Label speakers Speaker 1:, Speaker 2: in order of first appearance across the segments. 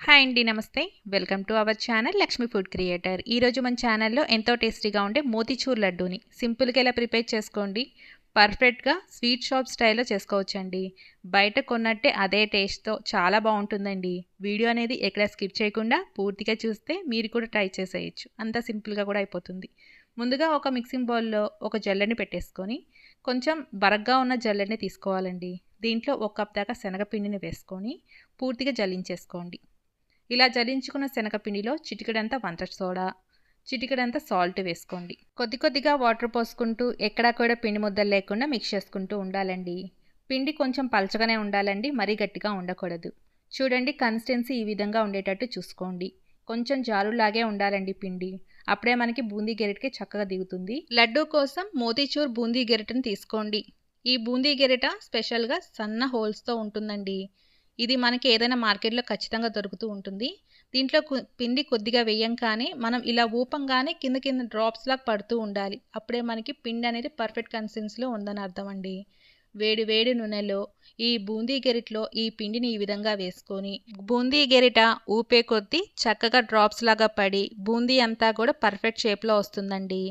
Speaker 1: Hi అండి నమస్తే. Welcome to our channel Lakshmi food creator. ఈరోజు మన ఛానల్లో ఎంతో టేస్టీగా ఉండే మోతీచూర్ లడ్డూని సింపుల్గా ఎలా ప్రిపేర్ చేసుకోండి పర్ఫెక్ట్గా స్వీట్ షాప్ స్టైల్లో చేసుకోవచ్చండి. బయట కొన్నట్టే అదే టేస్ట్తో చాలా బాగుంటుందండి. వీడియో అనేది ఎక్కడ స్కిప్ చేయకుండా పూర్తిగా చూస్తే మీరు కూడా ట్రై చేసేయచ్చు. అంత సింపుల్గా కూడా అయిపోతుంది. ముందుగా ఒక మిక్సింగ్ బౌల్లో ఒక జల్లెని పెట్టేసుకొని కొంచెం బరగ్గా ఉన్న జల్లెని తీసుకోవాలండి. దీంట్లో ఒక కప్ దాకా శనగపిండిని వేసుకొని పూర్తిగా జల్లించేసుకోండి. ఇలా జరించుకున్న శనగపిండిలో చిటికెడంతా వంట సోడా చిటికడంతా సాల్ట్ వేసుకోండి. కొద్ది కొద్దిగా వాటర్ పోసుకుంటూ ఎక్కడా కూడా పిండి ముద్దలు లేకుండా మిక్స్ చేసుకుంటూ ఉండాలండి. పిండి కొంచెం పలచగానే ఉండాలండి మరీ గట్టిగా ఉండకూడదు. చూడండి కన్సిస్టెన్సీ ఈ విధంగా ఉండేటట్టు చూసుకోండి. కొంచెం జారులాగే ఉండాలండి పిండి. అప్పుడే మనకి బూందీ గెరెట్కి చక్కగా దిగుతుంది. లడ్డూ కోసం మోతీచూర్ బూందీ గెరెటని తీసుకోండి. ఈ బూందీ గెరెట స్పెషల్గా సన్న హోల్స్తో ఉంటుందండి. ఇది మనకి ఏదైనా మార్కెట్లో ఖచ్చితంగా దొరుకుతూ ఉంటుంది. దీంట్లో పిండి కొద్దిగా వేయంగానే మనం ఇలా ఊపంగానే కింద కింద డ్రాప్స్ లాగా పడుతూ ఉండాలి. అప్పుడే మనకి పిండి అనేది పర్ఫెక్ట్ కన్సిస్టెన్సీలో ఉందని అర్థం అండి వేడి వేడి నూనెలో ఈ బూందీ గెరిట్లో ఈ పిండిని ఈ విధంగా వేసుకొని బూందీ గెరిట ఊపే కొద్దీ చక్కగా డ్రాప్స్ లాగా పడి బూందీ అంతా కూడా పర్ఫెక్ట్ షేప్లో వస్తుందండి.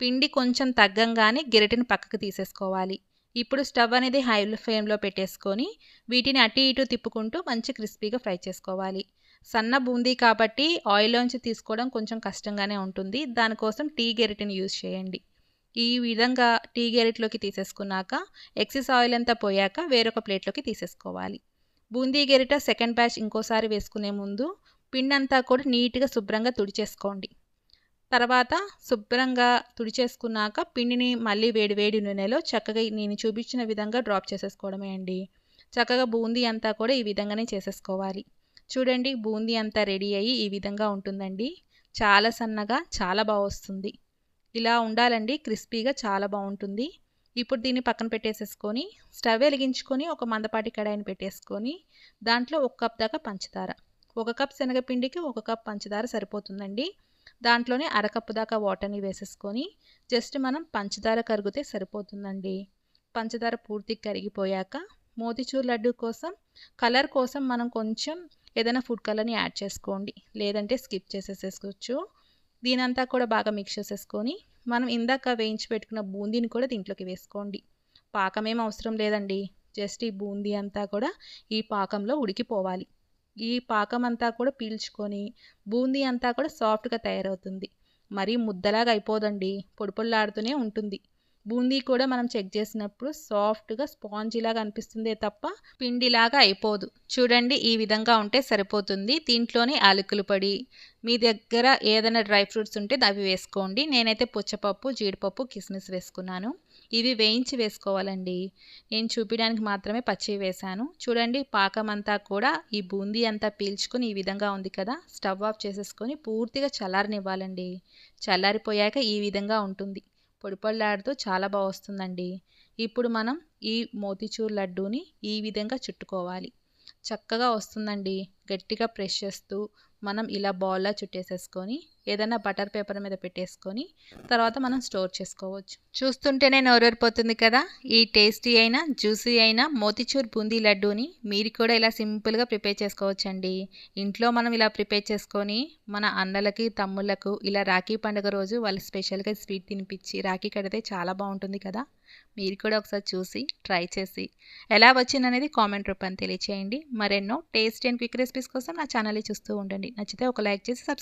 Speaker 1: పిండి కొంచెం తగ్గంగానే గెరిటిని పక్కకు తీసేసుకోవాలి. ఇప్పుడు స్టవ్ అనేది హై ఫ్లేమ్లో పెట్టేసుకొని వీటిని అటు ఇటు తిప్పుకుంటూ మంచి క్రిస్పీగా ఫ్రై చేసుకోవాలి. సన్న బూందీ కాబట్టి ఆయిల్లోంచి తీసుకోవడం కొంచెం కష్టంగానే ఉంటుంది. దానికోసం టీ గెరిటిని యూజ్ చేయండి. ఈ విధంగా టీ గెరిట్లోకి తీసేసుకున్నాక ఎక్సెస్ ఆయిల్ అంతా పోయాక వేరొక ప్లేట్లోకి తీసేసుకోవాలి. బూందీ గెరిట సెకండ్ బ్యాచ్ ఇంకోసారి వేసుకునే ముందు పిండంతా కూడా నీట్గా శుభ్రంగా తుడిచేసుకోండి. తర్వాత శుభ్రంగా తుడిచేసుకున్నాక పిండిని మళ్ళీ వేడి వేడి నూనెలో చక్కగా నేను చూపించిన విధంగా డ్రాప్ చేసేసుకోవడమే అండి. చక్కగా బూందీ అంతా కూడా ఈ విధంగానే చేసేసుకోవాలి. చూడండి బూందీ అంతా రెడీ అయ్యి ఈ విధంగా ఉంటుందండి. చాలా సన్నగా చాలా బాగా వస్తుంది. ఇలా ఉండాలండి క్రిస్పీగా చాలా బాగుంటుంది. ఇప్పుడు దీన్ని పక్కన పెట్టేసేసుకొని స్టవ్ వెలిగించుకొని ఒక మందపాటి కడాయిని పెట్టేసుకొని దాంట్లో ఒక కప్ దాకా పంచదార. ఒక కప్ శనగపిండికి ఒక కప్ పంచదార సరిపోతుందండి. దాంట్లోనే అరకప్పు దాకా వాటర్ని వేసేసుకొని జస్ట్ మనం పంచదార కరిగితే సరిపోతుందండి. పంచదార పూర్తిగా కరిగిపోయాక మోతిచూర్ లడ్డు కోసం కలర్ కోసం మనం కొంచెం ఏదైనా ఫుడ్ కలర్ని యాడ్ చేసుకోండి. లేదంటే స్కిప్ చేసేసేసుకోవచ్చు. దీనంతా కూడా బాగా మిక్స్ చేసేసుకొని మనం ఇందాక వేయించి పెట్టుకున్న బూందీని కూడా దీంట్లోకి వేసుకోండి. పాకం ఏం అవసరం లేదండి. జస్ట్ ఈ బూందీ అంతా కూడా ఈ పాకంలో ఉడికిపోవాలి. ఈ పాకం అంతా కూడా పీల్చుకొని బూందీ అంతా కూడా సాఫ్ట్గా తయారవుతుంది. మరీ ముద్దలాగా అయిపోదండి పొడి పొడిలాడుతూనే ఉంటుంది. బూందీ కూడా మనం చెక్ చేసినప్పుడు సాఫ్ట్గా స్పాంజీలాగా అనిపిస్తుందే తప్ప పిండిలాగా అయిపోదు. చూడండి ఈ విధంగా ఉంటే సరిపోతుంది. దీంట్లోనే యాలకులు పడి. మీ దగ్గర ఏదైనా డ్రై ఫ్రూట్స్ ఉంటే అవి వేసుకోండి. నేనైతే పుచ్చపప్పు జీడిపప్పు కిస్మిస్ వేసుకున్నాను. ఇవి వేయించి వేసుకోవాలండి. నేను చూపించడానికి మాత్రమే పచ్చి వేశాను. చూడండి పాకం అంతా కూడా ఈ బూందీ అంతా పీల్చుకొని ఈ విధంగా ఉంది కదా. స్టవ్ ఆఫ్ చేసేసుకొని పూర్తిగా చల్లారనివ్వాలండి. చల్లారిపోయాక ఈ విధంగా ఉంటుంది. పొడి పొడిలాడుతూ చాలా బాగా వస్తుందండి. ఇప్పుడు మనం ఈ మోతిచూర్ లడ్డూని ఈ విధంగా చుట్టుకోవాలి. చక్కగా వస్తుందండి. గట్టిగా ప్రెస్ చేస్తూ మనం ఇలా బౌల్లో చుట్టేసేసుకొని ఏదైనా బటర్ పేపర్ మీద పెట్టేసుకొని తర్వాత మనం స్టోర్ చేసుకోవచ్చు. చూస్తుంటేనే నోరూరిపోతుంది కదా? ఈ టేస్టీ అయిన జ్యూసీ అయిన మోతిచూర్ బూందీ లడ్డూని మీరు కూడా ఇలా సింపుల్గా ప్రిపేర్ చేసుకోవచ్చండి. ఇంట్లో మనం ఇలా ప్రిపేర్ చేసుకొని మన అన్నలకి తమ్ముళ్ళకు ఇలా రాఖీ పండుగ రోజు వాళ్ళు స్పెషల్గా స్వీట్ తినిపించి రాఖీ కడితే చాలా బాగుంటుంది కదా? మీరు కూడా ఒకసారి చూసి ట్రై చేసి ఎలా వచ్చిందనేది కామెంట్ రూపాన్ని తెలియచేయండి. మరెన్నో టేస్ట్ అండ్ క్విక్ రెసిపీస్ కోసం నా ఛానల్ని చూస్తూ ఉండండి. నచ్చితే ఒక లైక్ చేసి సబ్స్క్రైబ్